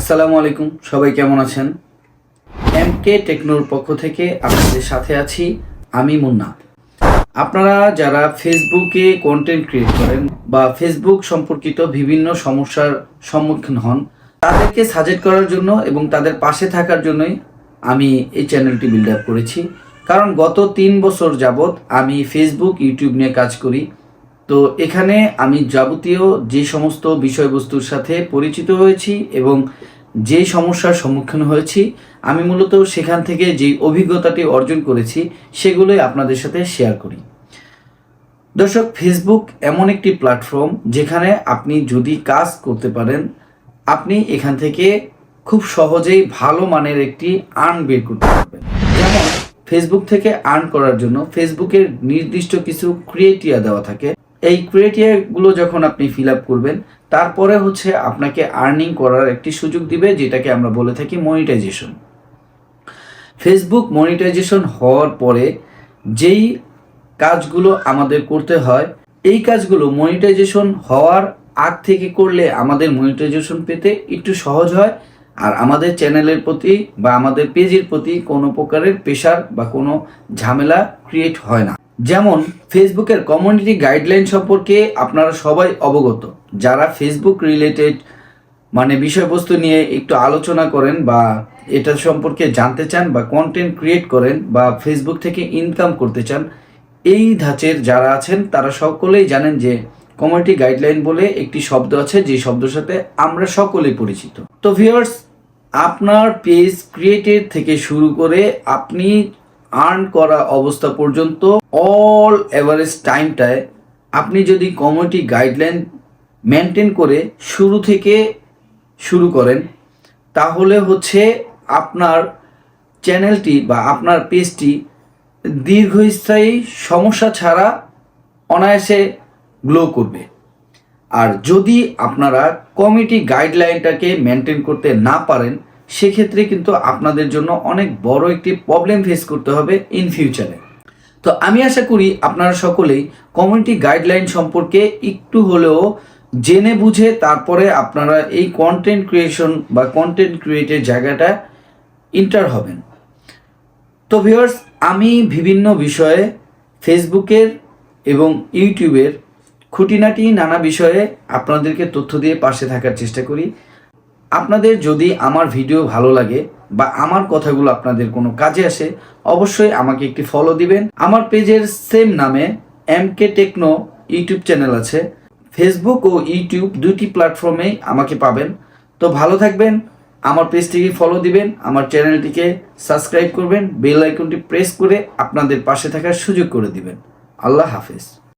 আসসালামু আলাইকুম, সবাই কেমন আছেন? এম কে টেকনোর পক্ষ থেকে আপনাদের সাথে আছি আমি মুন্না। আপনারা যারা ফেসবুকে কন্টেন্ট ক্রিয়েট করেন বা ফেসবুক সম্পর্কিত বিভিন্ন সমস্যার সম্মুখীন হন, তাদেরকে সাজেস্ট করার জন্য এবং তাদের পাশে থাকার জন্যই আমি এই চ্যানেলটি বিল্ড আপ করেছি। কারণ গত তিন বছর যাবৎ আমি ফেসবুক ইউটিউব নিয়ে কাজ করি। তো এখানে আমি যাবতীয় যে সমস্ত বিষয়বস্তুর সাথে পরিচিত হয়েছি এবং যে সমস্যার সম্মুখীন হয়েছি, আমি মূলত সেখান থেকে যে অভিজ্ঞতাটি অর্জন করেছি, সেগুলোই আপনাদের সাথে শেয়ার করি। দর্শক ফেসবুক এমন একটি প্ল্যাটফর্ম যেখানে আপনি যদি কাজ করতে পারেন, আপনি এখান থেকে খুব সহজেই ভালো মানের একটি আর্ন বের করতে পারবেন। যেমন ফেসবুক থেকে আর্ন করার জন্য ফেসবুকের নির্দিষ্ট কিছু ক্রিয়েটিয়া দেওয়া থাকে এই ক্রিয়েটিয়াগুলো যখন আপনি ফিল আপ করবেন, তারপরে হচ্ছে আপনাকে আর্নিং করার একটি সুযোগ দিবে, যেটাকে আমরা বলে থাকি মনিটাইজেশন ফেসবুক মনিটাইজেশন হওয়ার পরে যেই কাজগুলো আমাদের করতে হয়, এই কাজগুলো মনিটাইজেশন হওয়ার আগ থেকে করলে আমাদের মনিটাইজেশন পেতে একটু সহজ হয়, আর আমাদের চ্যানেলের প্রতি বা আমাদের পেজের প্রতি কোনো প্রকারের প্রেশার বা কোনো ঝামেলা ক্রিয়েট হয় না। যেমন ফেসবুকের কমিউনিটি গাইডলাইন সম্পর্কে আপনারা সবাই অবগত। যারা ফেসবুক রিলেটেড মানে বিষয়বস্তু নিয়ে একটু আলোচনা করেন বা এটা সম্পর্কে জানতে চান বা কন্টেন্ট ক্রিয়েট করেন বা ফেসবুক থেকে ইনকাম করতে চান, এই ধাঁচের যারা আছেন, তারা সকলেই জানেন যে কমিউনিটি গাইডলাইন বলে একটি শব্দ আছে, যে শব্দের সাথে আমরা সকলেই পরিচিত। তো ভিউয়ার্স আপনার পেজ ক্রিয়েটেড থেকে শুরু করে আপনি আর্ন করা অবস্থা পর্যন্ত অল এভারেজ টাইমটায় আপনি যদি কমিউনিটি গাইডলাইন মেনটেন করে শুরু থেকে শুরু করেন, তাহলে হচ্ছে আপনার চ্যানেলটি বা আপনার পেজটি দীর্ঘস্থায়ী সমস্যা ছাড়া অনায়াসে গ্লো করবে। আর যদি আপনারা কমিটি গাইডলাইনটাকে মেনটেন করতে না পারেন সেক্ষেত্রে কিন্তু আপনাদের জন্য অনেক বড় একটি প্রবলেম ফেস করতে হবে ইন ফিউচারে তো আমি আশা করি আপনারা সকলেই কমিউনিটি গাইডলাইন সম্পর্কে একটু হলেও জেনে বুঝে তারপরে আপনারা এই কন্টেন্ট ক্রিয়েশন বা কন্টেন্ট ক্রিয়েটের জায়গাটা ইন্টার হবেন। তো ভিউয়ার্স আমি বিভিন্ন বিষয়ে ফেসবুকের এবং ইউটিউবের খুঁটিনাটি নানা বিষয়ে আপনাদেরকে তথ্য দিয়ে পাশে থাকার চেষ্টা করি। আপনাদের যদি আমার ভিডিও ভালো লাগে বা আমার কথাগুলো আপনাদের কোনো কাজে আসে, অবশ্যই আমাকে একটি ফলো দিবেন। আমার পেজের সেম নামে M K techno YouTube channel আছে। ফেসবুক ও ইউটিউব দুটি প্ল্যাটফর্মেই আমাকে পাবেন। তো ভালো থাকবেন, আমার পেজটিকে ফলো দিবেন, আমার চ্যানেলটিকে সাবস্ক্রাইব করবেন বেল আইকনটি প্রেস করে আপনাদের পাশে থাকার সুযোগ করে দিবেন। আল্লাহ হাফেজ।